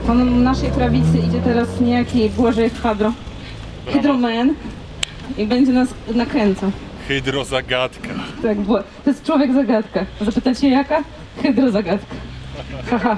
Po naszej prawicy idzie teraz niejaki Błażej Hadro, Hydroman i będzie nas nakręcał. Hydrozagadka. Tak, bo to jest człowiek zagadka. Zapytacie jaka? Hydrozagadka. Haha.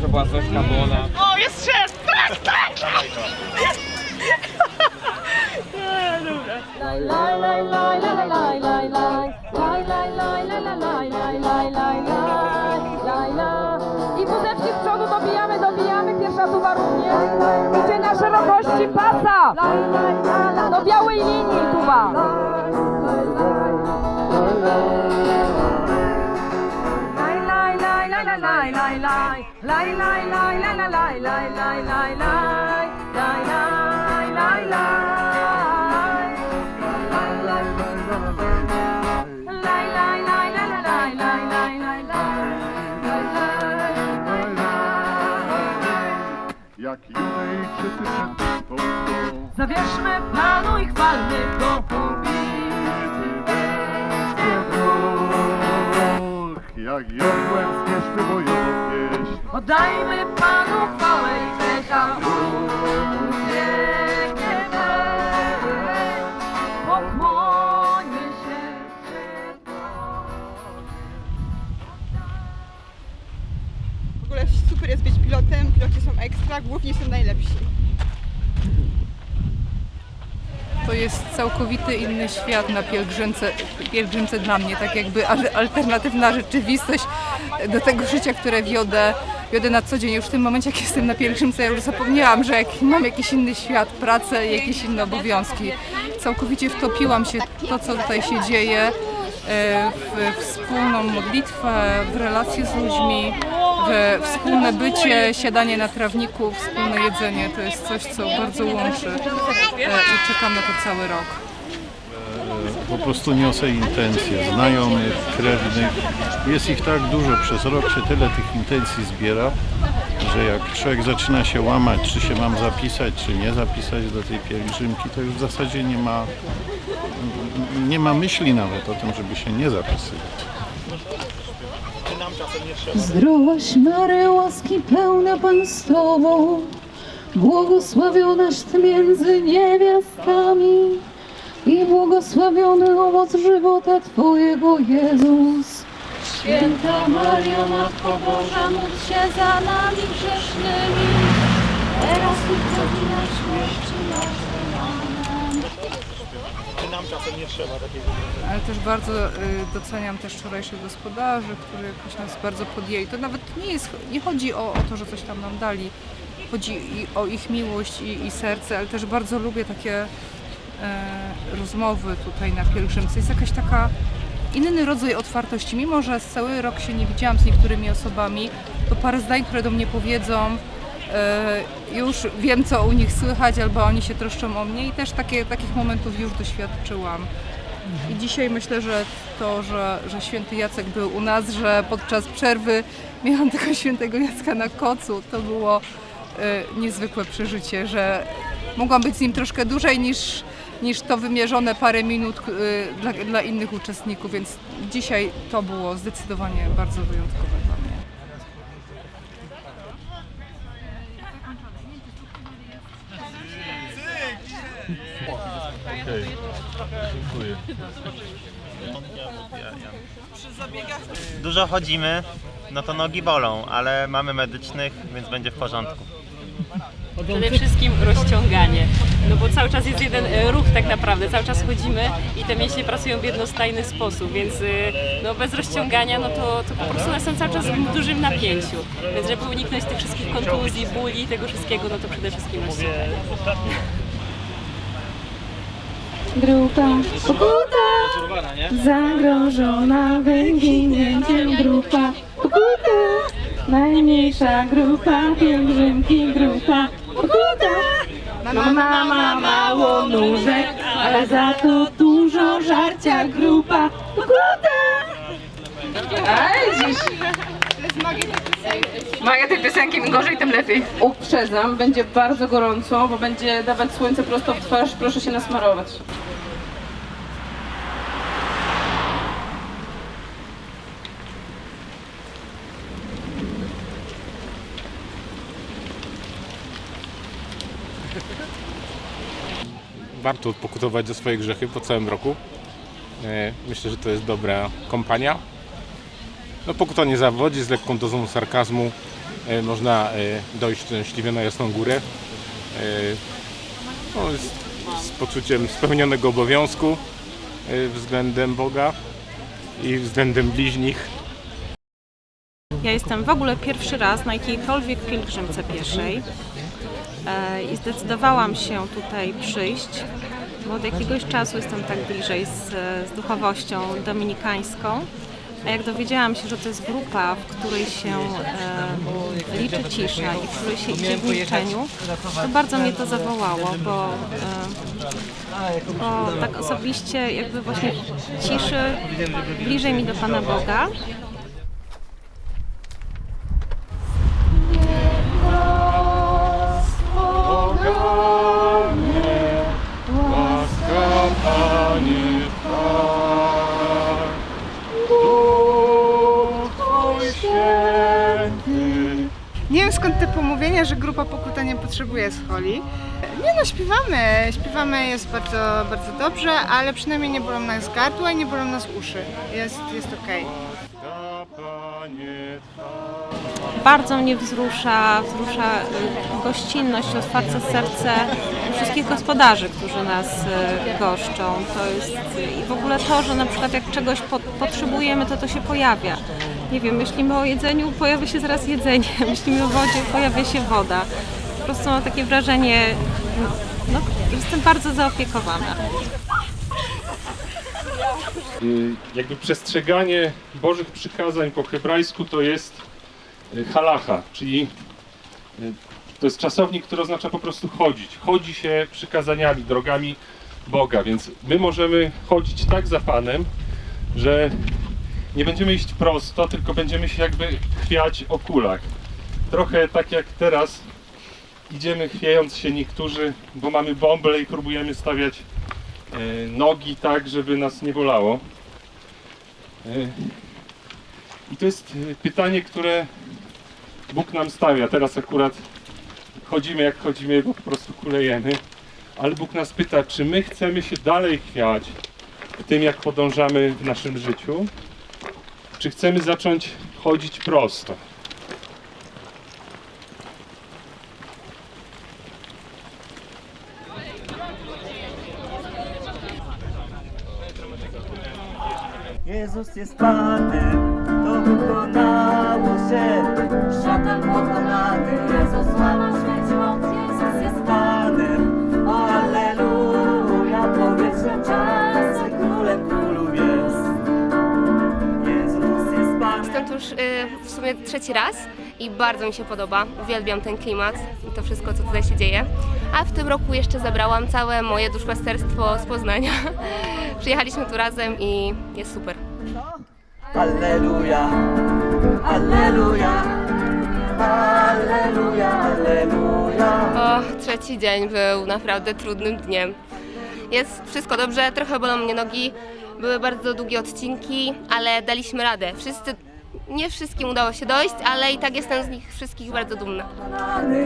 Najlepsza była Zośka, bo ona... O, jest szef! Tak, tak! Nie, dobra. I wózeczki z przodu dobijamy, dobijamy, pierwsza tuba również. Idzie na szerokości pasa. Do białej linii tuba. Laj, laj. Laj, laj, laj, laj, laj, laj, laj, laj, laj, laj. Laj, laj, laj, laj. Laj, laj, laj, laj, laj, laj, laj, laj, laj, laj. Jak Zawierzmy Panu i chwalmy Go. będzie Bóg. Jak jodłem zmierzmy bojową pieśń Oddajmy Panu chwałę i pecha. Uciekniemy, pokłońmy się przed. W ogóle super jest być pilotem, piloci są ekstra, głównie są najlepsi. To jest całkowity inny świat na pielgrzymce, pielgrzymce dla mnie, tak jakby al- alternatywna rzeczywistość do tego życia, które wiodę, wiodę na co dzień. Już w tym momencie, jak jestem na pielgrzymce, ja już zapomniałam, że mam jakiś inny świat, pracę, jakieś inne obowiązki. Całkowicie wtopiłam się w to, co tutaj się dzieje, e, w wspólną modlitwę, w relacje z ludźmi, wspólne bycie, siadanie na trawniku, wspólne jedzenie. To jest coś, co bardzo łączy e, i czekam na to cały rok. po prostu niosę intencje znajomych, krewnych. Jest ich tak dużo, przez rok się tyle tych intencji zbiera, że jak człowiek zaczyna się łamać, czy się mam zapisać, czy nie zapisać do tej pielgrzymki, to już w zasadzie nie ma, nie ma myśli nawet o tym, żeby się nie zapisywać. Zdrowaś Mary, łaski pełna Pan z Tobą, błogosławionaś Ty między niewiastami i błogosławiony owoc żywota Twojego Jezus. Święta Mario, Matko Boża, módl się za nami grzesznymi, teraz i w godzinę śmierci naszej. Amen. Ale też bardzo y, doceniam też wczorajszych gospodarzy, którzy jakoś nas bardzo podjęli. To nawet nie, jest, nie chodzi o, o to, że coś tam nam dali. Chodzi i o ich miłość i, i serce, ale też bardzo lubię takie e, rozmowy tutaj na pielgrzymce. Jest jakaś taka inny rodzaj otwartości. Mimo, że cały rok się nie widziałam z niektórymi osobami, to parę zdań, które do mnie powiedzą, już wiem, co u nich słychać, albo oni się troszczą o mnie i też takie, takich momentów już doświadczyłam. I dzisiaj myślę, że to, że, że święty Jacek był u nas, że podczas przerwy miałam tego świętego Jacka na kocu, to było e, niezwykłe przeżycie, że mogłam być z nim troszkę dłużej niż, niż to wymierzone parę minut e, dla, dla innych uczestników, więc dzisiaj to było zdecydowanie bardzo wyjątkowe dla mnie. Dziękuję. Dużo chodzimy, no to nogi bolą, ale mamy medycznych, więc będzie w porządku. Przede wszystkim rozciąganie. No bo cały czas jest jeden e, ruch tak naprawdę, cały czas chodzimy i te mięśnie pracują w jednostajny sposób, więc e, no bez rozciągania no to, to po prostu one są cały czas w dużym napięciu. Więc żeby uniknąć tych wszystkich kontuzji, bóli, tego wszystkiego, no to przede wszystkim rozciąganie. Grupa Pokuta zagrożona wyginięciem grupa Pokuta najmniejsza grupa pielgrzymki grupa Pokuta Mama ma mało nóżek, ale za to dużo żarcia grupa. Pokuta! Ej, dziś. Magia tej piosenki, im gorzej, tym lepiej. Uprzedzam, będzie bardzo gorąco, bo będzie dawać słońce prosto w twarz. Proszę się nasmarować. warto pokutować za swoje grzechy po całym roku. E, Myślę, że to jest dobra kompania. No, pokuta nie zawodzi, z lekką dozą sarkazmu e, można e, dojść szczęśliwie na Jasną Górę. E, No, z, z poczuciem spełnionego obowiązku względem Boga i względem bliźnich. Ja jestem w ogóle pierwszy raz na jakiejkolwiek pielgrzymce pieszej i zdecydowałam się tutaj przyjść, bo od jakiegoś czasu jestem tak bliżej z, z duchowością dominikańską. A jak dowiedziałam się, że to jest grupa, w której się e, liczy cisza i w której się idzie w milczeniu, to bardzo mnie to zawołało, bo, e, bo tak osobiście jakby właśnie ciszy bliżej mi do Pana Boga. Grupa pokuta nie potrzebuje scholi. Nie no, śpiewamy. Śpiewamy jest bardzo, bardzo dobrze, ale przynajmniej nie bolą nas gardła i nie bolą nas uszy. Jest, jest okej. Bardzo mnie wzrusza, wzrusza y, gościnność, otwarte serce wszystkich gospodarzy, którzy nas y, goszczą. To jest y, i w ogóle to, że na przykład jak czegoś po, potrzebujemy, to to się pojawia. Nie wiem, myślimy o jedzeniu, pojawia się zaraz jedzenie, myślimy o wodzie, pojawia się woda. Po prostu mam takie wrażenie, no, że jestem bardzo zaopiekowana. Y, jakby przestrzeganie Bożych przykazań po hebrajsku to jest y, halacha, czyli y, to jest czasownik, który oznacza po prostu chodzić. Chodzi się przykazaniami, drogami Boga, więc my możemy chodzić tak za Panem, że nie będziemy iść prosto, tylko będziemy się jakby chwiać o kulach. Trochę tak jak teraz idziemy chwiejąc się niektórzy, bo mamy bąble i próbujemy stawiać e, nogi tak, żeby nas nie bolało. E, I to jest e, pytanie, które Bóg nam stawia. Teraz akurat chodzimy jak chodzimy, bo po prostu kulejemy. Ale Bóg nas pyta, czy my chcemy się dalej chwiać w tym, jak podążamy w naszym życiu, czy chcemy zacząć chodzić prosto. Jezus jest Panem, to wykonało się. Pokonany, Jezus już y, w sumie trzeci raz i bardzo mi się podoba. Uwielbiam ten klimat i to wszystko, co tutaj się dzieje. A w tym roku jeszcze zebrałam całe moje duszpasterstwo z Poznania. Przyjechaliśmy tu razem i jest super. Alleluja, Alleluja, Alleluja, Alleluja. O, trzeci dzień był naprawdę trudnym dniem. Jest wszystko dobrze, trochę bolą mnie nogi, były bardzo długie odcinki, ale daliśmy radę. Wszyscy, nie wszystkim udało się dojść, ale i tak jestem z nich wszystkich bardzo dumna.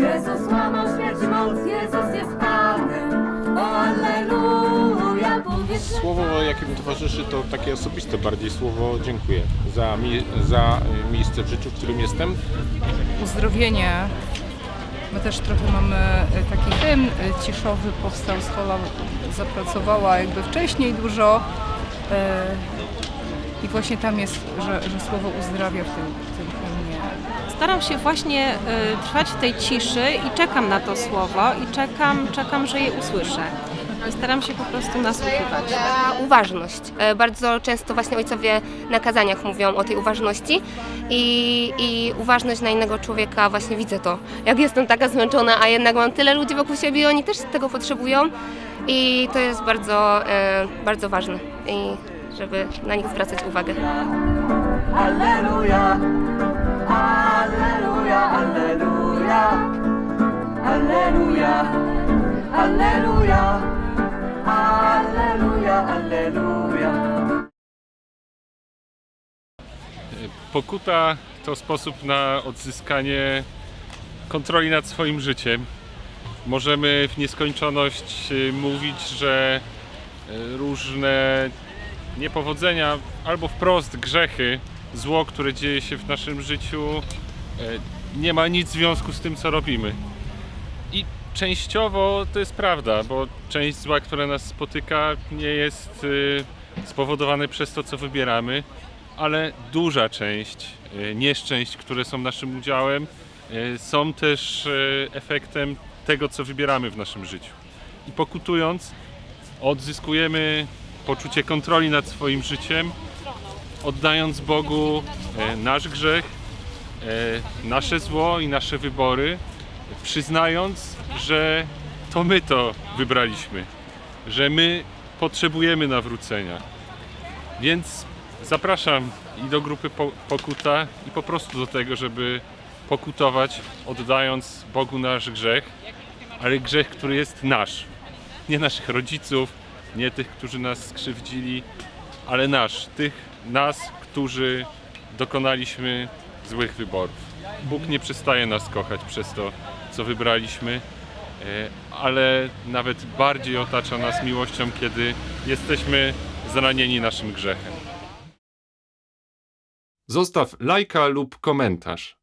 Jezus łamał śmierć moc, Jezus jest Panem. Alleluja, Słowo, jakie mi towarzyszy, to takie osobiste bardziej słowo dziękuję za, mi, za y, miejsce w życiu, w którym jestem. uzdrowienie. My też trochę mamy e, taki hymn e, ciszowy, powstał, Schola zapracowała jakby wcześniej dużo i właśnie tam jest, że, że słowo uzdrawia w tym, w tym hymnie. Staram się właśnie y, trwać w tej ciszy i czekam na to słowo i czekam, czekam, że je usłyszę. Staram się po prostu nasłuchiwać. Uważność. E, Bardzo często właśnie ojcowie na kazaniach mówią o tej uważności i, i uważność na innego człowieka, właśnie widzę to. Jak jestem taka zmęczona, a jednak mam tyle ludzi wokół siebie i oni też tego potrzebują i to jest bardzo, e, bardzo ważne i żeby na nich zwracać uwagę. Alleluja, Alleluja, Alleluja, Alleluja, Alleluja, Alleluja, Alleluja. Pokuta to sposób na odzyskanie kontroli nad swoim życiem. Możemy w nieskończoność y, mówić, że y, różne niepowodzenia albo wprost grzechy, zło, które dzieje się w naszym życiu, y, nie ma nic w związku z tym, co robimy. I częściowo to jest prawda, bo część zła, która nas spotyka, nie jest y, spowodowane przez to, co wybieramy, ale duża część y, nieszczęść, które są naszym udziałem, są też efektem tego, co wybieramy w naszym życiu. I pokutując, odzyskujemy poczucie kontroli nad swoim życiem, oddając Bogu e, nasz grzech, e, nasze zło i nasze wybory, przyznając, że to my to wybraliśmy, że my potrzebujemy nawrócenia. Więc zapraszam i do grupy po- Pokuta i po prostu do tego, żeby pokutować, oddając Bogu nasz grzech, ale grzech, który jest nasz. Nie naszych rodziców, nie tych, którzy nas skrzywdzili, ale nasz, tych nas, którzy dokonaliśmy złych wyborów. Bóg nie przestaje nas kochać przez to, co wybraliśmy, e, ale nawet bardziej otacza nas miłością, kiedy jesteśmy zranieni naszym grzechem. Zostaw lajka lub komentarz.